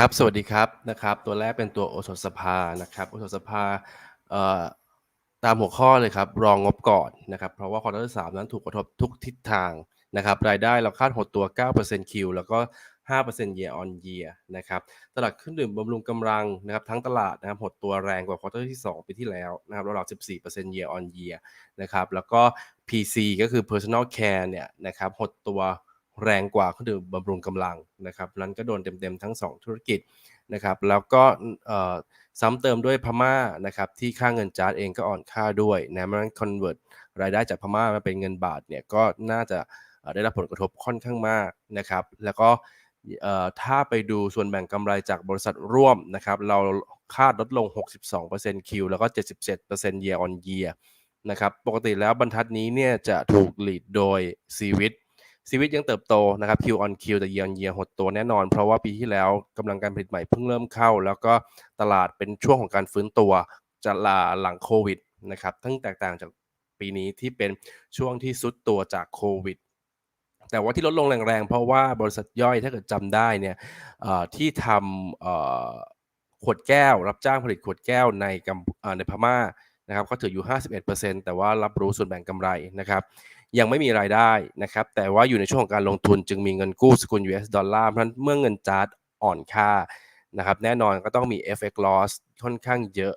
ครับ สวัสดีครับนะครับ ตัวแรกเป็นตัวโอสถสภานะครับโอสถสภาตามหัวข้อเลยครับ รองงบก่อนนะครับ เพราะว่าควอเตอร์สามนั้นถูกกระทบทุกทิศทางนะครับ รายได้เราคาดหดตัว 9% Q แล้วก็ 5% year on year นะครับ ตลาดเครื่องดื่มบำรุงกำลังนะครับ ทั้งตลาดนะครับหดตัวแรงกว่าควอเตอร์ที่ 2 ปีที่แล้วนะครับราวๆ14% year on year นะครับ แล้วก็ PC ก็คือ personal care เนี่ยนะครับหดตัว แรงกว่าเครื่องดื่มบำรุงกำลังนะครับนั้นก็โดนเต็มๆทั้ง 2 ธุรกิจนะครับแล้วก็ซ้ำเติมด้วยพม่านะครับที่ค่าเงินจาร์ดเองก็อ่อนค่าด้วยนะมันคอนเวิร์ตรายได้จากพม่ามาเป็นเงินบาทเนี่ยก็น่าจะได้รับผลกระทบค่อนข้างมากนะครับแล้วก็ถ้าไปดูส่วนแบ่งกำไรจากบริษัทร่วมนะครับเราคาดลดลง 62% Q แล้วก็ 77% year on year นะครับปกติแล้วบรรทัดนี้เนี่ยจะถูกหลีดโดยซีวิต ซีวิตยังเติบโตนะครับ Q on Q แต่ year on year หดตัวแน่นอน เพราะว่าปีที่แล้วกำลังการผลิตใหม่เพิ่งเริ่มเข้า แล้วก็ตลาดเป็นช่วงของการฟื้นตัวจะลาหลังโควิดนะครับทั้งแตกต่างจากปีนี้ที่เป็นช่วงที่ซุดตัวจากโควิด แต่ว่าที่ลดลงแรงๆ เพราะว่าบริษัทย่อยถ้าเกิดจำได้เนี่ยที่ทำขวดแก้ว รับจ้างผลิตขวดแก้วในกัมในพม่านะครับก็ถืออยู่ 51%แต่ว่ารับรู้ส่วนแบ่งกำไรนะครับ ยังไม่มีรายได้นะครับแต่ว่าอยู่ในช่วงของการลงทุนจึงมีเงินกู้สกุล US ดอลลาร์เพราะฉะนั้นเมื่อเงินจาร์ดอ่อนค่านะครับแน่นอนก็ต้องมี FX loss ค่อนข้างเยอะ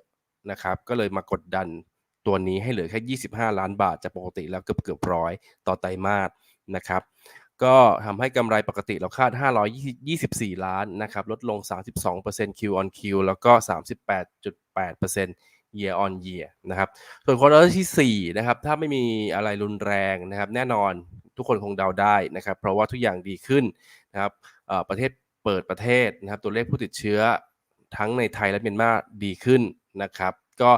นะครับก็เลยมากดดันตัวนี้ให้เหลือแค่ 25 ล้านบาทจากปกติแล้วเกือบเกือบร้อยต่อไตรมาสนะครับก็ทำให้กำไรปกติเราคาด 524 ล้านนะครับลดลง 32% Q on Q แล้วก็ 38.8% year on year นะครับ ส่วนควอเตอร์ที่4นะครับ ถ้าไม่มีอะไรรุนแรงนะครับ แน่นอนทุกคนคงเดาได้นะครับ เพราะว่าทุกอย่างดีขึ้นนะครับประเทศเปิดประเทศนะครับ ตัวเลขผู้ติดเชื้อทั้งในไทยและเมียนมาดีขึ้นนะครับ ก็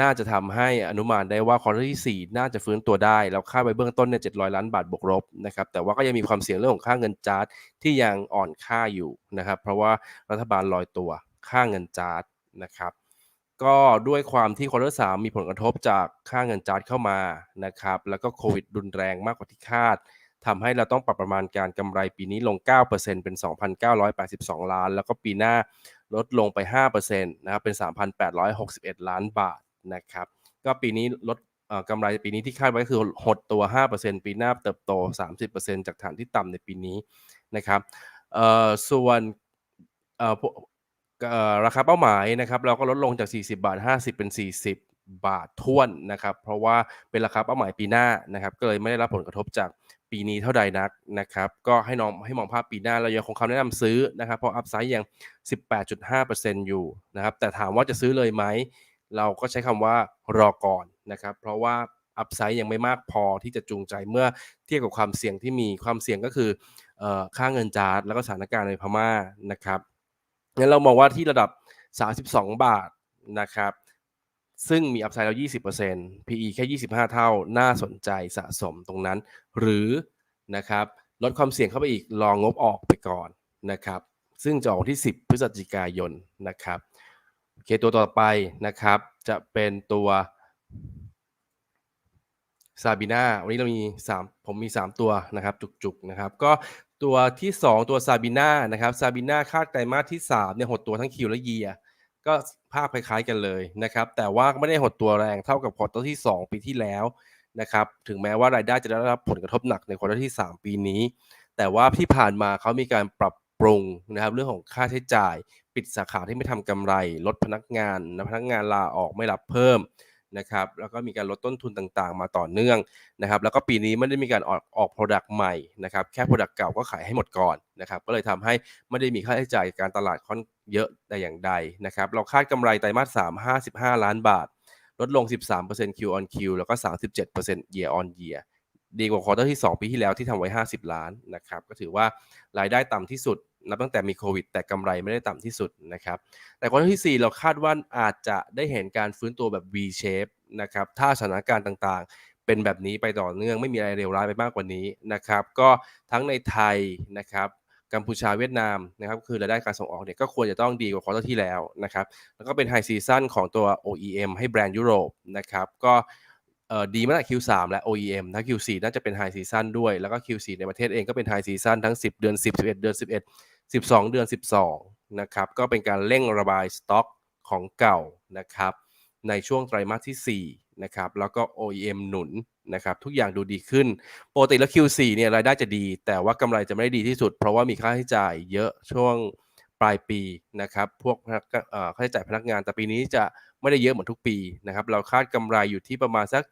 น่าจะทำให้อนุมานได้ว่าควอเตอร์ที่ 4 น่าจะฟื้นตัวได้ แล้วค่าไปเบื้องต้นเนี่ย700ล้านบาทบวกลบนะครับ แต่ว่าก็ยังมีความเสี่ยงเรื่องของค่าเงินจาร์ดที่ยังอ่อนค่าอยู่นะครับ เพราะว่ารัฐบาลลอยตัวค่าเงินจาร์ดนะครับ ก็ด้วยความที่ควอเตอร์สมีผลกระทบจากค่าเงินจาร์ดเข้ามานะครับ แล้วก็โควิดรุนแรงมากกว่าที่คาดทำให้เราต้องปรับประมาณการกำไรปีนี้ลง 9%เป็น 2,982 ล้าน แล้วก็ปีหน้าลดลงไป 5%นะครับเป็น 3,861 ล้านบาทนะครับ ก็ปีนี้ลดกำไรปีนี้ที่คาดไว้คือหดตัว 5%ปีหน้าเติบโต 30%จากฐานที่ต่ำในปีนี้นะครับส่วน ราคาเป้าหมายนะครับเราก็ลดลงจาก 40 บาท 50 เป็น 40 บาทท้วนนะครับ เพราะว่าเป็นราคาเป้าหมายปีหน้านะครับ ก็เลยไม่ได้รับผลกระทบจากปีนี้เท่าใดนักนะครับ ก็ให้น้องให้มองภาพปีหน้าเรายังคงคำแนะนำซื้อนะครับ เพราะอัพไซด์ยัง 18.5%อยู่นะครับ แต่ถามว่าจะซื้อเลยไหม เราก็ใช้คำว่ารอก่อนนะครับ เพราะว่าอัพไซด์ยังไม่มากพอที่จะจูงใจเมื่อเทียบกับความเสี่ยงที่มีความเสี่ยงก็คือค่าเงินจาร์ดแล้วก็สถานการณ์ในพม่านะครับ งั้นเรามองว่าที่ระดับ 32 บาทนะครับ ซึ่งมีอัพไซด์เรา 20% PE แค่ 25 เท่า น่าสนใจสะสมตรงนั้น หรือนะครับลดความเสี่ยงเข้าไปอีก ลองงบออกไปก่อนนะครับ ซึ่งจะออกที่ 10 พฤศจิกายนนะครับโอเคตัวต่อไปนะครับ จะเป็นตัวซาบีนาวันนี้เรามี 3 ผมมี 3 ตัวนะครับ จุกๆนะครับ ก็ ตัวที่ 2 ตัวซาบิน่านะครับซาบิน่าคาดไตรมาสที่3เนี่ยหดตัวทั้งคิวและเยียก็ภาพคล้ายๆกันเลยนะครับ แต่ว่าไม่ได้หดตัวแรงเท่ากับควอเตอร์ที่ 2 ปีที่แล้วนะครับถึงแม้ว่ารายได้จะได้รับผลกระทบหนักในควอเตอร์ที่ 3 ปีนี้ แต่ว่าที่ผ่านมาเขามีการปรับปรุงนะครับเรื่องของค่าใช้จ่าย ปิดสาขาที่ไม่ทำกำไร ลดพนักงานนะพนักงานลาออกไม่รับเพิ่ม นะครับแล้วก็มีการลดต้นทุนต่างๆ มาต่อเนื่องนะครับแล้วก็ปีนี้ไม่ได้มีการออกออก Product ใหม่นะครับแค่ Product เก่าก็ขายให้หมดก่อนนะครับก็เลยทำให้ไม่ได้มีค่าใช้จ่ายการตลาดค่อนเยอะแต่อย่างใดนะครับเราคาดกำไรไตรมาส3 55 ล้านบาท ลดลง 13% Q on Q แล้วก็ 37% year on year ดีกว่าควอเตอร์ที่ 2 ปีที่แล้วที่ทำไว้ 50 ล้านนะครับก็ถือว่ารายได้ต่ำที่สุด นับตั้งแต่มีโควิด แต่กำไรไม่ได้ต่ำที่สุดนะครับ แต่ควอเตอร์ที่ 4 เราคาดว่าอาจจะได้เห็นการฟื้นตัวแบบ V shape นะครับ ถ้าสถานการณ์ต่างๆ เป็นแบบนี้ไปต่อเนื่องไม่มีอะไรเลวร้ายไปมากกว่านี้นะครับ ก็ทั้งในไทยนะครับกัมพูชาเวียดนามนะครับคือรายได้การส่งออกเนี่ยก็ควรจะต้องดีกว่าควอเตอร์ที่แล้วนะครับ แล้วก็เป็นไฮซีซั่นของตัว OEM ให้แบรนด์ยุโรปนะครับ ก็ ดีมาตั้งแต่ Q3 และ OEM ถ้า Q4 น่าจะเป็นไฮซีซันด้วย แล้วก็ Q4 ในประเทศเองก็เป็นไฮซีซันทั้ง 10 เดือน 10 11 เดือน 11 12 เดือน 12 นะครับ ก็เป็นการเร่งระบายสต็อกของเก่านะครับ ในช่วงไตรมาสที่ 4 นะครับ แล้วก็ OEM หนุนนะครับ ทุกอย่างดูดีขึ้นปกติแล้ว Q4 เนี่ยรายได้จะดี แต่ว่ากำไรจะไม่ได้ดีที่สุด เพราะว่ามีค่าใช้จ่ายเยอะช่วงปลายปีนะครับ พวกค่าใช้จ่ายพนักงาน แต่ปีนี้จะ ไม่ได้เยอะเหมือนทุกปีนะครับ เราคาดกำไรอยู่ที่ประมาณสัก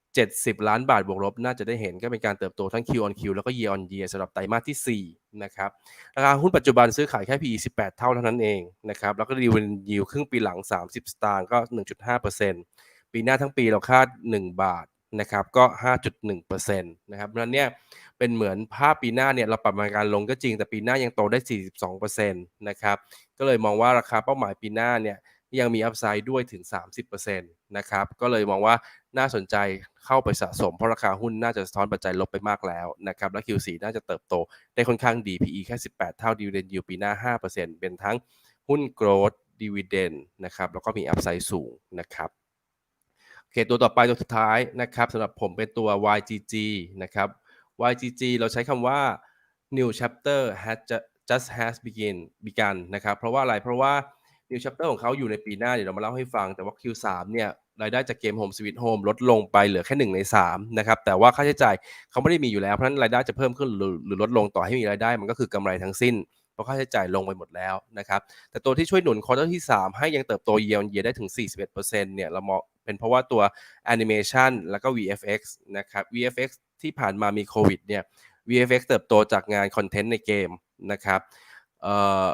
70 ล้านบาทบวกลบ น่าจะได้เห็นก็เป็นการเติบโตทั้ง Q on Q แล้วก็ Year on Year สำหรับไตรมาสที่ 4 นะครับราคาหุ้นปัจจุบันซื้อขายแค่ PE 18 เท่าเท่านั้นเองนะครับ แล้วก็ดีเวนยิวครึ่งปีหลัง 30 สตางค์ก็ 1.5%ปีหน้าทั้งปีเราคาด 1 บาทนะครับก็ 5.1%นะครับเพราะฉะนั้นเนี่ยเป็นเหมือนภาพปีหน้าเนี่ยเราปรับมาการลงก็จริงแต่ปีหน้ายังโตได้ 42%นะครับก็เลยมองว่าราคาเป้าหมายปีหน้าเนี่ย ยังมีอัพไซด์ด้วยถึง 30%นะครับ ก็เลยมองว่าน่าสนใจเข้าไปสะสมเพราะราคาหุ้นน่าจะสะท้อนปัจจัยลบไปมากแล้วนะครับ และ Q4 น่าจะเติบโตได้ค่อนข้างดี PE แค่ 18 เท่า Dividend Yield ปีหน้า 5%เป็นทั้งหุ้น Growth Dividend นะครับ แล้วก็มีอัพไซด์สูงนะครับโอเคตัวต่อไปตัวสุดท้ายนะครับสำหรับผมเป็นตัว YGG นะครับ YGG เราใช้คำว่า new chapter has just has begin begun นะครับ เพราะว่าอะไร เพราะว่า new chapter ของเขาอยู่ในปีหน้าเดี๋ยวเรามาเล่าให้ฟัง แต่ว่า Q3 เนี่ยรายได้จากเกม Home Sweet Home ลดลงไปเหลือแค่ 1 ใน 3 นะครับ แต่ว่าค่าใช้จ่ายเขาไม่ได้มีอยู่แล้ว เพราะฉะนั้นรายได้จะเพิ่มขึ้นหรือลดลงต่อให้มีรายได้มันก็คือกำไรทั้งสิ้น เพราะค่าใช้จ่ายลงไปหมดแล้วนะครับแต่ตัวที่ช่วยหนุนควอเตอร์ที่ 3 ให้ยังเติบโต year on year ได้ถึง 41%เนี่ยเรามองเป็นเพราะว่าตัว animation แล้วก็ VFX นะครับ VFX ที่ผ่านมามีโควิดเนี่ย VFX เติบโตจากงานคอนเทนต์ในเกมนะครับเอ่อ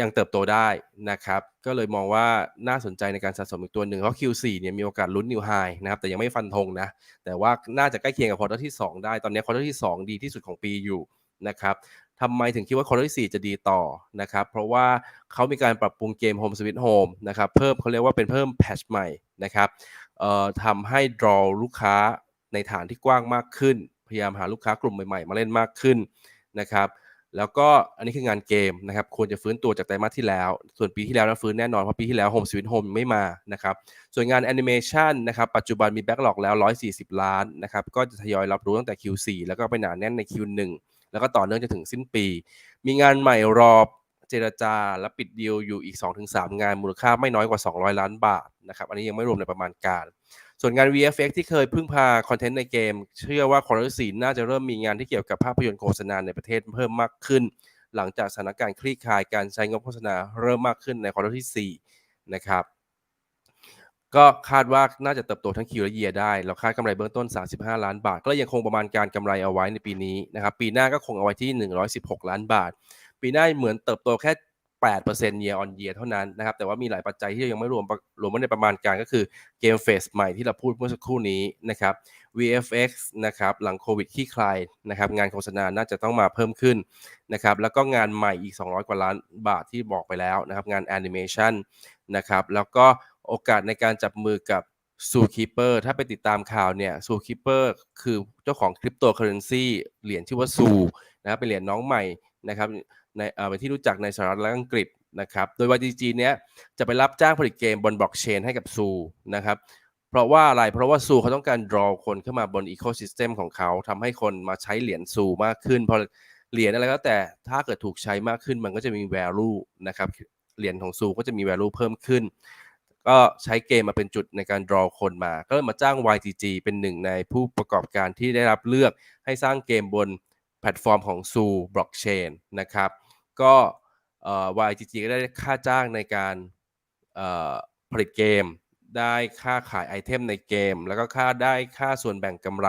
ยังเติบโตได้นะครับ ก็เลยมองว่าน่าสนใจในการสะสมอีกตัวหนึ่ง เพราะ Q4 เนี่ยมีโอกาสลุ้นนิวไฮนะครับ แต่ยังไม่ฟันธงนะ แต่ว่าน่าจะใกล้เคียงกับควอเตอร์ที่ 2 ได้ ตอนนี้ควอเตอร์ที่ 2 ดีที่สุดของปีอยู่นะครับทำไมถึงคิดว่าควอเตอร์ที่4จะดีต่อนะครับ เพราะว่าเขามีการปรับปรุงเกม Home Sweet Home นะครับ เพิ่มเขาเรียกว่าเป็นเพิ่มแพทช์ใหม่นะครับเอ่อทำให้ draw ลูกค้าในฐานที่กว้างมากขึ้น พยายามหาลูกค้ากลุ่มใหม่ๆ มาเล่นมากขึ้นนะครับ แล้วก็อันนี้คืองานเกมนะครับควรจะฟื้นตัวจากไตรมาสที่แล้ว ส่วนปีที่แล้วนะฟื้นแน่นอน เพราะปีที่แล้ว Home Sweet Home ไม่มานะครับส่วนงานแอนิเมชันนะครับปัจจุบันมีแบ็กหลอกแล้ว 140 ล้านนะครับก็จะทยอยรับรู้ตั้งแต่ Q4 แล้วก็ไปหนาแน่นใน Q1 แล้วก็ต่อเนื่องจนถึงสิ้นปี มีงานใหม่รอเจรจาและปิดดีลอยู่อีก 2-3 งานมูลค่าไม่น้อยกว่า 200 ล้านบาทนะครับอันนี้ยังไม่รวมในประมาณการ ส่วนงาน VFX ที่เคยพึ่งพาคอนเทนต์ในเกม เชื่อว่าคอร์เตอร์สีน่าจะเริ่มมีงานที่เกี่ยวกับภาพยนตร์โฆษณาในประเทศเพิ่มมากขึ้น หลังจากสถานการณ์คลี่คลายการใช้งบโฆษณาเริ่มมากขึ้นในคอเตอร์ที่4นะครับก็คาดว่าน่าจะเติบโตทั้งคิวและเยียได้ เราคาดกำไรเบื้องต้น 35 ล้านบาท ก็ยังคงประมาณการกำไรเอาไว้ในปีนี้นะครับ ปีหน้าก็คงเอาไว้ที่ 116 ล้านบาท ปีหน้าเหมือนเติบโตแค่ 8% year on year เท่านั้นนะครับ แต่ว่ามีหลายปัจจัยที่ยังไม่รวมรวมไว้ในประมาณการก็คือเกมเฟสใหม่ที่เราพูดเมื่อสักครู่นี้นะครับ VFX นะครับหลังโควิดขี้คลายนะครับงานโฆษณาน่าจะต้องมาเพิ่มขึ้นนะครับแล้วก็งานใหม่อีก 200 กว่าล้านบาทที่บอกไปแล้วนะครับงานแอนิเมชันนะครับแล้วก็โอกาสในการจับมือกับ Zookeeper ถ้าไปติดตามข่าวเนี่ย Zookeeper คือเจ้าของคริปโตเคอเรนซีเหรียญชื่อว่า Zoo นะครับเป็นเหรียญน้องใหม่นะครับ ในเอ่อเป็นที่รู้จักในสหรัฐและอังกฤษนะครับ โดย YGG เนี้ยจะไปรับจ้างผลิตเกมบนบล็อกเชนให้กับ Zoo นะครับ เพราะว่าอะไร เพราะว่าซูเขาต้องการ draw คนเข้ามาบน ecosystem ของเขาทำให้คนมาใช้เหรียญซูมากขึ้น พอเหรียญอะไรก็แต่ถ้าเกิดถูกใช้มากขึ้นมันก็จะมี value นะครับ เหรียญของซูก็จะมี value เพิ่มขึ้น ก็ใช้เกมมาเป็นจุดในการ draw คนมา ก็เลยมาจ้าง YGG เป็นหนึ่งในผู้ประกอบการที่ได้รับเลือกให้สร้างเกมบนแพลตฟอร์มของซูบล็อกเชนนะครับ ก็ YGG ก็ได้ค่าจ้างในการผลิตเกม ได้ค่าขายไอเทมในเกม แล้วก็ค่าได้ค่าส่วนแบ่งกำไร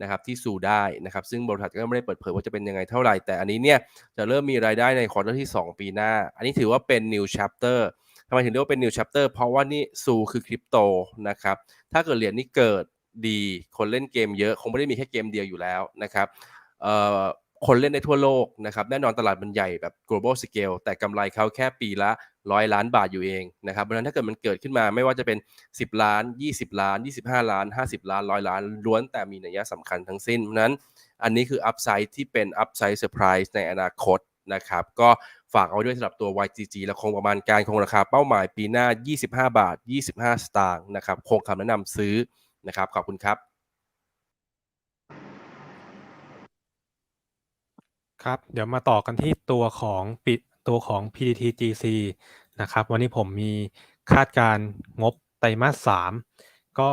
นะครับที่สู่ได้นะครับซึ่งบริษัทก็ไม่ได้เปิดเผยว่าจะเป็นยังไงเท่าไหร่ แต่อันนี้เนี่ยจะเริ่มมีรายได้ในควอเตอร์ที่ 2 ปีหน้า อันนี้ถือว่าเป็น new chapter ทำไมถึงเรียกว่าเป็น new chapter เพราะว่านี่ซูคือคริปโตนะครับถ้าเกิดเหรียญนี้เกิดดีคนเล่นเกมเยอะคงไม่ได้มีแค่เกมเดียวอยู่แล้วนะครับเอ่อ คนเล่นในทั่วโลกนะครับแน่นอนตลาดมันใหญ่แบบ global scale แต่กำไรเขาแค่ปีละร้อยล้านบาทอยู่เองนะครับเพราะฉะนั้นถ้าเกิดมันเกิดขึ้นมาไม่ว่าจะเป็น 10 ล้าน 20 ล้าน 25 ล้าน 50 ล้านร้อยล้านล้วนแต่มีนัยสำคัญทั้งสิ้นเพราะฉะนั้นอันนี้คืออัพไซด์ที่เป็นอัพไซด์เซอร์ไพรส์ในอนาคตนะครับก็ฝากเอาไว้ด้วยสำหรับตัว YGG และคงประมาณการคงราคาเป้าหมายปีหน้า 25 บาท 25 สตางค์นะครับคงคำแนะนำซื้อนะครับขอบคุณครับ ครับ เดี๋ยวมาต่อกันที่ตัวของปิดตัวของ PTTGC นะครับ วันนี้ผมมีคาดการงบไตรมาส 3 ก็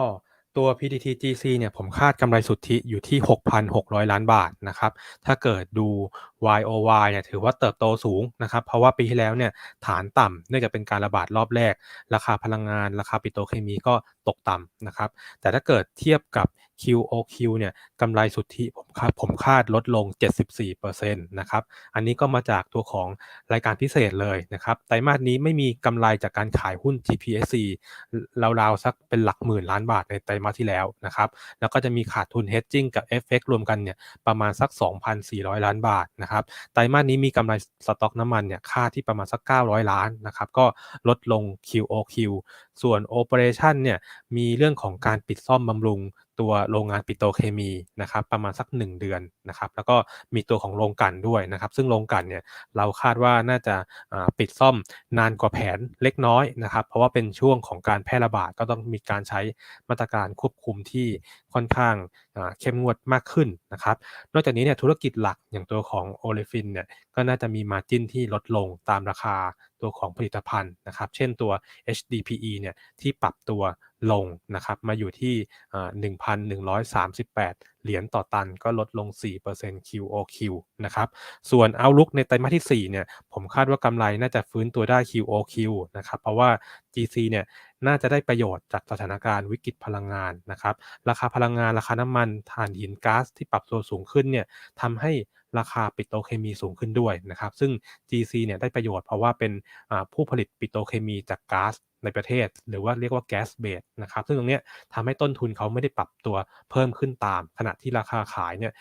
ตัว PTTGC เนี่ยผมคาดกำไรสุทธิอยู่ที่ 6,600 ล้านบาทนะครับ ถ้าเกิดดู YOY เนี่ยถือว่าเติบโตสูงนะครับ เพราะว่าปีที่แล้วเนี่ยฐานต่ำเนื่องจากเป็นการระบาดรอบแรก ราคาพลังงาน ราคาปิโตรเคมีก็ตกต่ำนะครับ แต่ถ้าเกิดเทียบกับ QOQ เนี่ยกำไรสุทธิผมคาดผมคาดลดลง 74%นะครับ อันนี้ก็มาจากตัวของรายการพิเศษเลยนะครับ ไตรมาสนี้ไม่มีกำไรจากการขายหุ้น GPSC ราวๆ สักเป็นหลักหมื่นล้านบาทในไตรมาสที่แล้วนะครับ แล้วก็จะมีขาดทุน hedging กับ FX รวมกันเนี่ยประมาณสัก 2,400 ล้านบาทนะครับไตรมาสนี้มีกำไรสต็อกน้ำมันเนี่ยค่าที่ประมาณสัก 900 ล้านนะครับก็ลดลง QOQ ส่วน Operation เนี่ยมีเรื่องของการปิดซ่อมบำรุง ตัวโรงงานปิโตเคมีนะครับประมาณสัก 1 เดือนนะครับแล้วก็มีตัวของโรงกันด้วยนะครับซึ่งโรงกันเนี่ยเราคาดว่าน่าจะปิดซ่อมนานกว่าแผนเล็กน้อยนะครับเพราะว่าเป็นช่วงของการแพร่ระบาดก็ต้องมีการใช้มาตรการควบคุมที่ค่อนข้างเข้มงวดมากขึ้นนะครับนอกจากนี้เนี่ยธุรกิจหลักอย่างตัวของโอเลฟินเนี่ยก็น่าจะมีมาจิ้นที่ลดลงตามราคา ตัวของผลิตภัณฑ์นะครับ เช่นตัว HDPE เนี่ยที่ปรับตัวลงนะครับมาอยู่ที่ 1,138เหรียญต่อตันก็ลดลง 4% QOQ นะครับ ส่วน Outlook ในไตรมาสที่ 4 เนี่ย ผมคาดว่ากำไรน่าจะฟื้นตัวได้ QOQ นะครับ เพราะว่า GC เนี่ยน่าจะได้ประโยชน์จากสถานการณ์วิกฤตพลังงานนะครับ ราคาพลังงาน ราคาน้ำมันถ่านหินก๊าซที่ปรับตัวสูงขึ้นเนี่ยทำให้ราคาปิโตรเคมีสูงขึ้นด้วยนะครับ ซึ่ง GC เนี่ยได้ประโยชน์เพราะว่าเป็นผู้ผลิตปิโตรเคมีจากก๊าซ ในประเทศ หรือว่าเรียกว่าแก๊สเบสนะครับซึ่งตรงนี้ทำให้ต้นทุนเขาไม่ได้ปรับตัวเพิ่มขึ้นตาม ขณะที่ราคาขายเนี่ย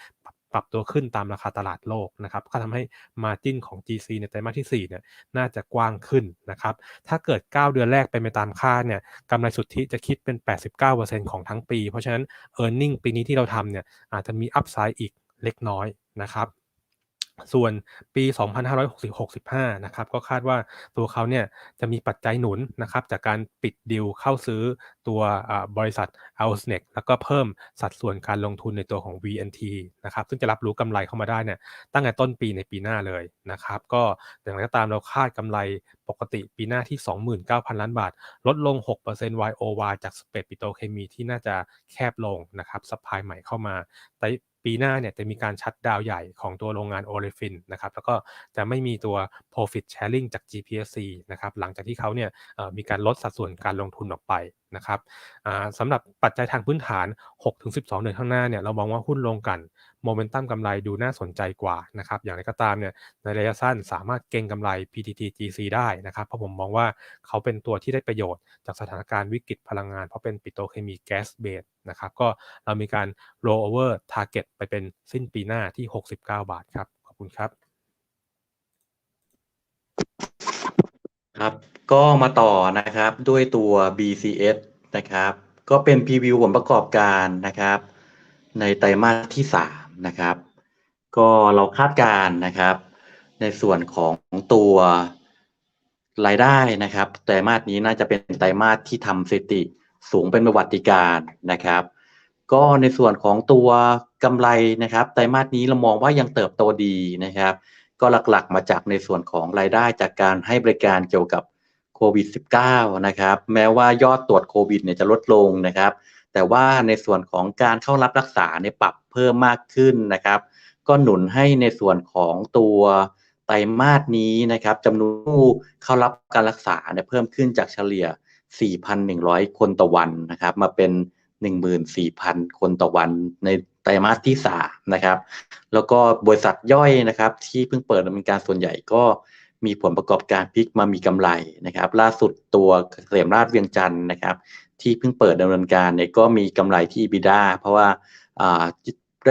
ปรับตัวขึ้นตามราคาตลาดโลกนะครับก็ทำให้มาจิ้นของ GC ในไตรมาสที่4เนี่ยน่าจะกว้างขึ้นนะครับ ถ้าเกิด 9 เดือนแรกเป็นไปตามคาดเนี่ยกำไรสุทธิจะคิดเป็น 89%ของทั้งปี เพราะฉะนั้น e a r n i n g ปีนี้ที่เราทำเนี่ยอาจจะมีอัพไซด์อีกเล็กน้อยนะครับ ส่วนปี 2565 นะครับ ก็คาดว่าตัวเขาเนี่ยจะมีปัจจัยหนุนนะครับ จากการปิดดิวเข้าซื้อตัวบริษัท a l s n e c แล้วก็เพิ่มสัดส่วนการลงทุนในตัวของ VNT นะครับ ซึ่งจะรับรู้กำไรเข้ามาได้เนี่ยตั้งแต่ต้นปีในปีหน้าเลยนะครับ ก็อย่างไรก็ตามเราคาดกำไรปกติปีหน้าที่ 29,000 ล้านบาท ลดลง 6% YOY จากสเปดปิโตเคมีที่น่าจะแคบลงนะครับสปายใหม่เข้ามาแต่ ปีหน้าเนี่ยจะมีการชัดดาวใหญ่ของตัวโรงงานโอเลฟินนะครับแล้วก็จะไม่มีตัว profit sharing จาก GPSC นะครับหลังจากที่เขาเนี่ยมีการลดสัดส่วนการลงทุนออกไปนะครับสำหรับปัจจัยทางพื้นฐาน 6-12 เดือนข้างหน้าเนี่ยเรามองว่าหุ้นลงกันโมเมนตัมกำไรดูน่าสนใจกว่านะครับอย่างไรก็ตามเนี่ยในระยะสั้นสามารถเก็งกำไร PTTGC ได้นะครับเพราะผมมองว่าเขาเป็นตัวที่ได้ประโยชน์จากสถานการณ์วิกฤตพลังงาน เพราะเป็นปิโตรเคมีแก๊สเบสนะครับก็เรามีการ roll over target ไปเป็นสิ้นปีหน้าที่ 69 บาทครับ ขอบคุณครับครับ ก็มาต่อนะครับด้วยตัว BCS นะครับ ก็เป็นพรีวิวผลประกอบการนะครับ ในไตรมาสที่ 3 นะครับ ก็เราคาดการนะครับ ในส่วนของตัวรายได้นะครับ ไตรมาสนี้น่าจะเป็นไตรมาสที่ทำสถิติสูงเป็นประวัติการนะครับ ก็ในส่วนของตัวกำไรนะครับ ไตรมาสนี้เรามองว่ายังเติบโตดีนะครับ ก็หลักๆมาจากในส่วนของรายได้จากการให้บริการเกี่ยวกับโควิด -19 นะครับ แม้ว่ายอดตรวจโควิดเนี่ยจะลดลงนะครับ แต่ว่าในส่วนของการเข้ารับรักษาเนี่ยปรับ พิ่มมากขึ้นนะครับ ก็หนุนให้ในส่วนของตัวไตรมาสนี้นะครับจำนวนผู้เข้ารับการรักษาเนี่ยเพิ่มขึ้นจากเฉลี่ย 4,100 คนต่อวันนะครับ มาเป็น 14,000 คนต่อวันในไตรมาสที่3นะครับ แล้วก็บริษัทย่อยนะครับ ที่เพิ่งเปิดดำเนินการส่วนใหญ่ก็มีผลประกอบการพลิกมามีกำไรนะครับ ล่าสุดตัวเกษมราชเวียงจันทร์นะครับ ที่เพิ่งเปิดดำเนินการเนี่ยก็มีกำไรที่บิดาเพราะว่า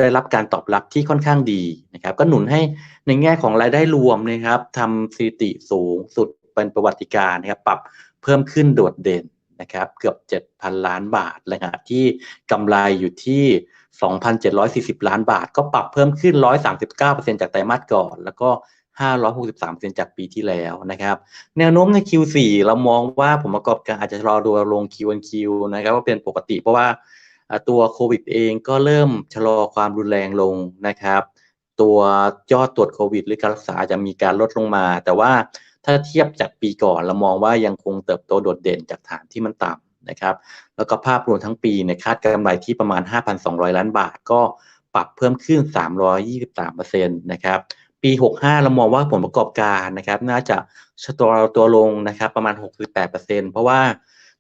ได้รับการตอบรับที่ค่อนข้างดีนะครับ ก็หนุนให้ในแง่ของรายได้รวมนะครับทำสถิติสูงสุดเป็นประวัติการนะครับ ปรับเพิ่มขึ้นโดดเด่นนะครับเกือบ 7,000 ล้านบาทเลยนะที่กำไรอยู่ที่ 2,740 ล้านบาท ก็ปรับเพิ่มขึ้น 139%จากไตรมาสก่อน แล้วก็ 563%จากปีที่แล้วนะครับ แนวโน้มใน Q4 เรามองว่าผมประกอบการอาจจะรอดูลง Q1Q นะครับว่าเป็นปกติเพราะว่า ตัวโควิดเองก็เริ่มชะลอความรุนแรงลงนะครับ ตัวยอดตรวจโควิด หรือการรักษาจจะมีการลดลงมา แต่ว่าถ้าเทียบจากปีก่อนเรามองว่ายังคงเติบโตโดดเด่นจากฐานที่มันต่ำนะครับ แล้วก็ภาพรวมทั้งปีเนี่ยคาดกำไรที่ประมาณ 5,200 ล้านบาท ก็ปรับเพิ่มขึ้น 323%นะครับปี 65 เรามองว่าผลประกอบการนะครับ น่าจะชะลอตัวลงนะครับประมาณ 68%เพราะว่า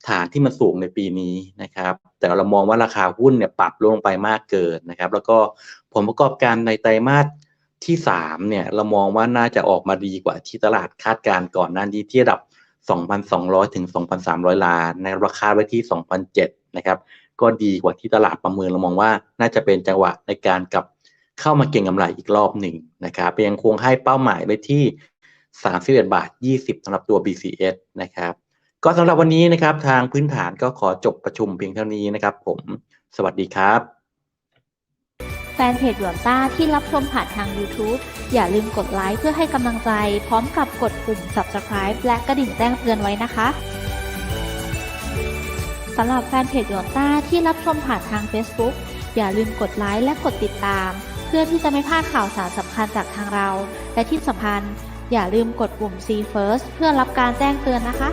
ฐานที่มันสูงในปีนี้นะครับ แต่เรามองว่าราคาหุ้นเนี่ยปรับลงไปมากเกินนะครับ แล้วก็ผลประกอบการในไตรมาสที่3เนี่ยเรามองว่าน่าจะออกมาดีกว่าที่ตลาดคาดการณ์ก่อนหน้านี้ที่ระดับ 2,200 ถึง 2,300 ล้านในราคาไว้ที่ 2,007นะครับ ก็ดีกว่าที่ตลาดประเมินเรามองว่าน่าจะเป็นจังหวะในการกลับเข้ามาเก็งกำไรอีกรอบหนึ่งนะครับยังคงให้เป้าหมายไว้ที่ 31 บาท 20สำหรับตัว BCS นะครับ ก็สำหรับวันนี้นะครับ ทางพื้นฐานก็ขอจบประชุมเพียงเท่านี้นะครับ ผมสวัสดีครับ แฟนเพจหยวนต้าที่รับชมผ่านทาง YouTube อย่าลืมกดไลค์เพื่อให้กำลังใจ พร้อมกับกดปุ่ม Subscribe และกระดิ่งแจ้งเตือนไว้นะคะสำหรับแฟนเพจหยวนต้าที่รับชมผ่านทาง Facebook อย่าลืมกดไลค์และกดติดตาม เพื่อที่จะไม่พลาดข่าวสารสำคัญจากทางเรา และที่สำคัญอย่าลืมกดปุ่ม See First เพื่อรับการแจ้งเตือนนะคะ